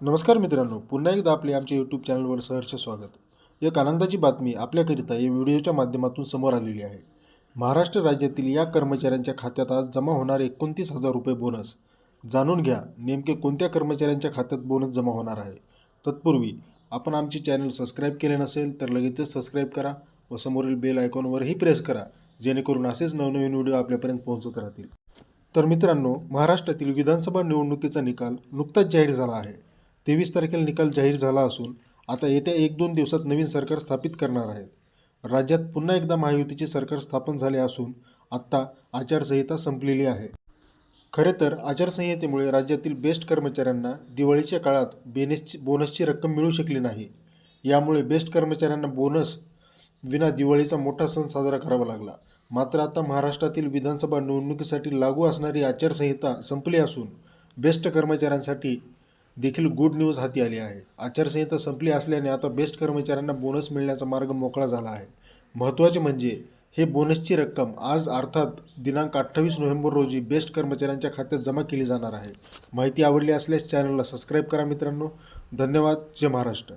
नमस्कार मित्रांनो पुन्हा एकदा आपले आमच्या यूट्यूब चॅनलवर सहर्ष स्वागत. एक आनंदाची बातमी आपल्याकरिता या व्हिडिओच्या माध्यमातून समोर आलेली आहे. महाराष्ट्र राज्यातील या कर्मचाऱ्यांच्या खात्यात आज जमा होणार एकोणतीस हजार रुपये बोनस जाणून घ्या नेमके कोणत्या कर्मचाऱ्यांच्या खात्यात बोनस जमा होणार आहे? तत्पूर्वी आपण आमचे चॅनल सबस्क्राईब केले नसेल तर लगेचच सबस्क्राईब करा व समोरील बेल आयकॉनवरही प्रेस करा जेणेकरून असेच नवनवीन व्हिडिओ आपल्यापर्यंत पोहोचत राहतील. तर मित्रांनो महाराष्ट्रातील विधानसभा निवडणुकीचा निकाल नुकताच जाहीर झाला आहे. तेवीस तारखेला निकाल जाहीर झाला असून आता येत्या एक दोन दिवसात नवीन सरकार स्थापित करणार आहेत. राज्यात पुन्हा एकदा महायुतीचे सरकार स्थापन झाले असून आत्ता आचारसंहिता संपलेली आहे. खरे तर आचारसंहितेमुळे राज्यातील बेस्ट कर्मचाऱ्यांना दिवाळीच्या काळात बेनेसची बोनसची रक्कम मिळू शकली नाही. यामुळे बेस्ट कर्मचाऱ्यांना बोनस विना दिवाळीचा मोठा सण साजरा करावा लागला. मात्र आता महाराष्ट्रातील विधानसभा निवडणुकीसाठी लागू असणारी आचारसंहिता संपली असून बेस्ट कर्मचाऱ्यांसाठी देखील गुड न्यूज हाती आली आहे. आचारसंहिता संपली असल्याने आता बेस्ट कर्मचाऱ्यांना बोनस मिळण्याचा मार्ग मोकळा झाला आहे. महत्त्वाचे म्हणजे हे बोनसची रक्कम आज अर्थात दिनांक अठ्ठावीस नोव्हेंबर रोजी बेस्ट कर्मचाऱ्यांच्या खात्यात जमा केली जाणार आहे. माहिती आवडली असल्यास चॅनलला सबस्क्राईब करा मित्रांनो. धन्यवाद. जय महाराष्ट्र.